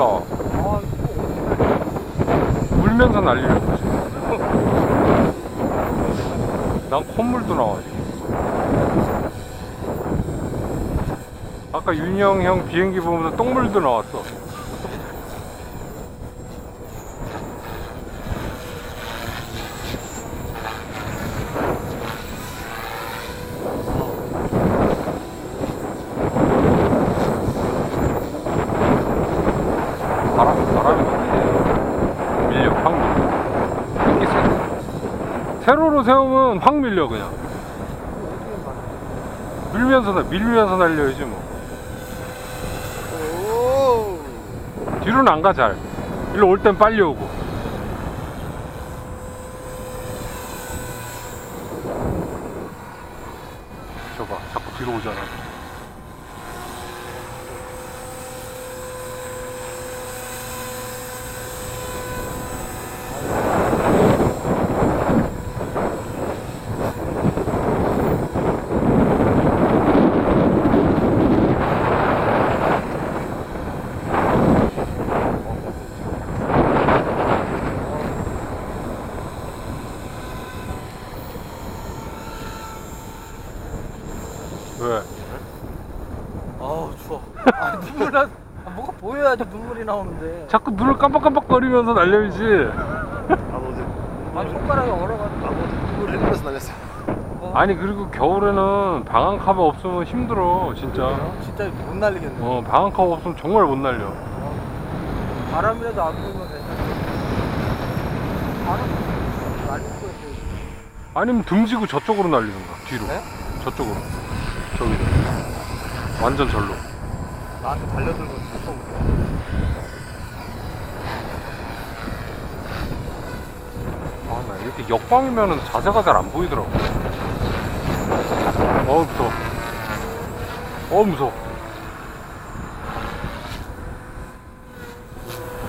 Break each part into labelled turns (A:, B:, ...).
A: 몰라. 울면서 날리는 거지. 난 콧물도 나와지 아까 윤영 형 비행기 보면서 똥물도 나왔어. 세. 세로로 세우면 확 밀려, 그냥. 밀면서, 나- 밀면서 날려야지, 뭐.
B: 오.
A: 뒤로는 안 가, 잘. 일로 올 땐 빨리 오고. 저봐, 자꾸 뒤로 오잖아. 왜?
B: 아우 추워. 아, 눈물 나. 아, 뭐가 보여야지 눈물이 나오는데.
A: 자꾸 눈을 깜빡깜빡거리면서 날려야지.
C: 나도 어제
B: 아 손가락이 얼어가지고.
C: 나도 어제 눈물 흘리면서 날렸어.
B: 어,
A: 아니, 그리고 겨울에는 방한 카바 없으면 힘들어, 진짜.
B: 진짜 못 날리겠네.
A: 어, 방한 카바 없으면 정말 못 날려.
B: 바람이라도 안 불면 괜찮아. 바람 날릴 거야.
A: 아니면 등지고 저쪽으로 날리는 거야, 뒤로.
B: 네?
A: 저쪽으로. 저기. 완전 절로.
B: 나한테 달려들고 싶어.
A: 아, 나 이렇게 역방이면은 자세가 잘 안 보이더라고. 어우, 무서워. 어우, 무서워.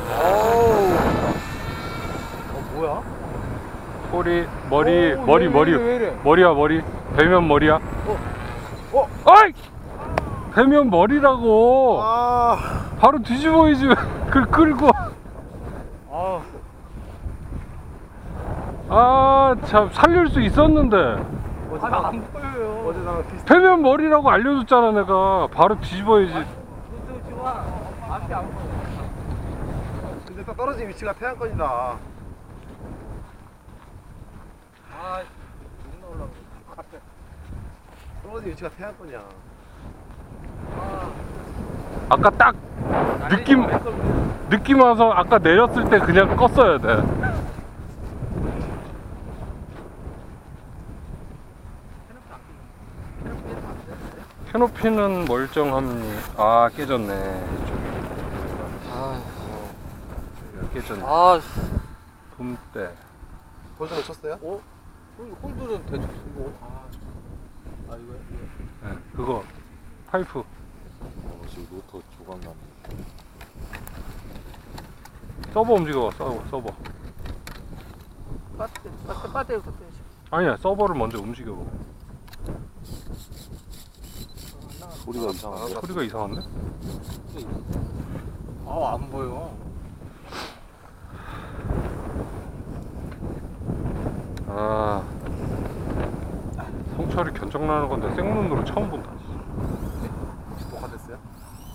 B: 어우. 어 뭐야?
A: 꼬리, 머리,
B: 오,
A: 머리,
B: 왜,
A: 머리.
B: 왜 이래, 왜 이래?
A: 머리야, 머리. 배면 머리야.
B: 어?
A: 어이! 배면 머리라고.
C: 아,
A: 바로 뒤집어야지. 그 끌고.
B: 아.
A: 아, 참, 살릴 수 있었는데.
C: 어제 나
B: 안 보여요.
C: 어제 나랑 비슷.
A: 배면 머리라고 알려줬잖아, 내가. 바로 뒤집어야지.
B: 지금 앞이 안 보여.
C: 근데 딱 떨어진 위치가 태양권이다.
B: 아, 눈 올라가.
C: 떨 어진 위치가 태양권이야.
B: 아,
A: 아까 딱 느낌, 느낌 와서 아까 내렸을 때 그냥 껐어야 돼. 캐노피는 멀쩡함니. 아, 깨졌네.
B: 아,
A: 깨졌네.
B: 아,
A: 붐대.
C: 벌써 쳤어요?
B: 어? 홀- 홀들은 대충 쓰고. 아, 아 이거 이거.
A: 네, 그거 파이프.
D: 어, 지금 노트 조각 나네.
A: 서버 움직여 서버 서버.
B: 빠뜨, 빠뜨, 빠뜨, 빠뜨.
A: 아니야 서버를 먼저 움직여 봐.
D: 소리가 이상한데?
A: 소리가 이상한데?
B: 아, 안 보여.
A: 아 성철이 견적나는 건데 생눈으로 처음 본다.
C: 녹화됐어요?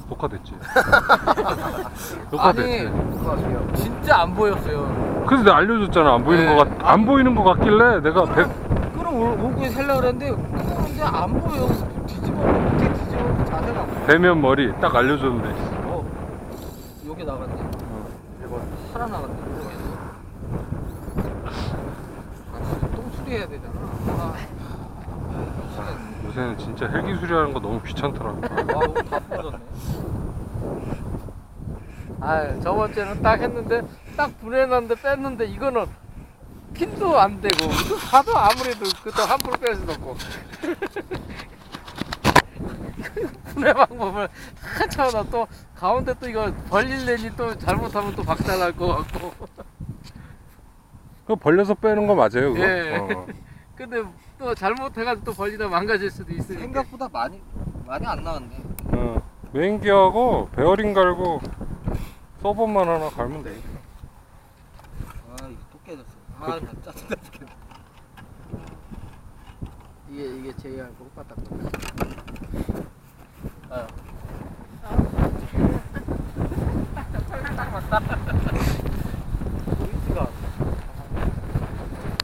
A: 녹화됐지. 녹화됐지.
C: 녹화하세요.
B: 진짜 안 보였어요.
A: 그래서 내가 알려줬잖아. 안 보이는
B: 네.
A: 거 같, 안 보이는 거 같길래 내가 백,
B: 끌어올고 살려 그랬는데 끌어오는데 안 보여. 뒤집어 어떻게 뒤집어 자세가 안 보여.
A: 배면 머리 딱 알려줬는데.
B: 어, 여기 나갔네.
C: 이거
B: 살아 나갔네. 아, 똥 수리해야 되잖아. 아,
A: 요새는 진짜 헬기 수리하는 거 너무 귀찮더라고.
B: 아, 너무 다 부러졌네. 아, 저번 주에는 딱 했는데 딱 분해놨는데 뺐는데 이거는 핀도 안 되고 이거 봐도 아무래도 그또 함부로 뺄 수도 없고 분해 방법을 한참 하다 또 가운데 또 이거 벌릴래니 또 잘못하면 또 박살날 것 같고
A: 그거 벌려서 빼는 거 맞아요, 그거?
B: 예.
A: 어.
B: 근데 또 잘못해가지고 또 벌리다 망가질 수도 있으니까
E: 생각보다 많이 많이 안 나왔네.
A: 어. 메인기하고 베어링 갈고 서버만 하나 갈면 돼.
E: 아 이거 또 깨졌어.
B: 아, 나 짜증나 죽겠네.
E: 이게 이게 제이하고 똑같다. 어.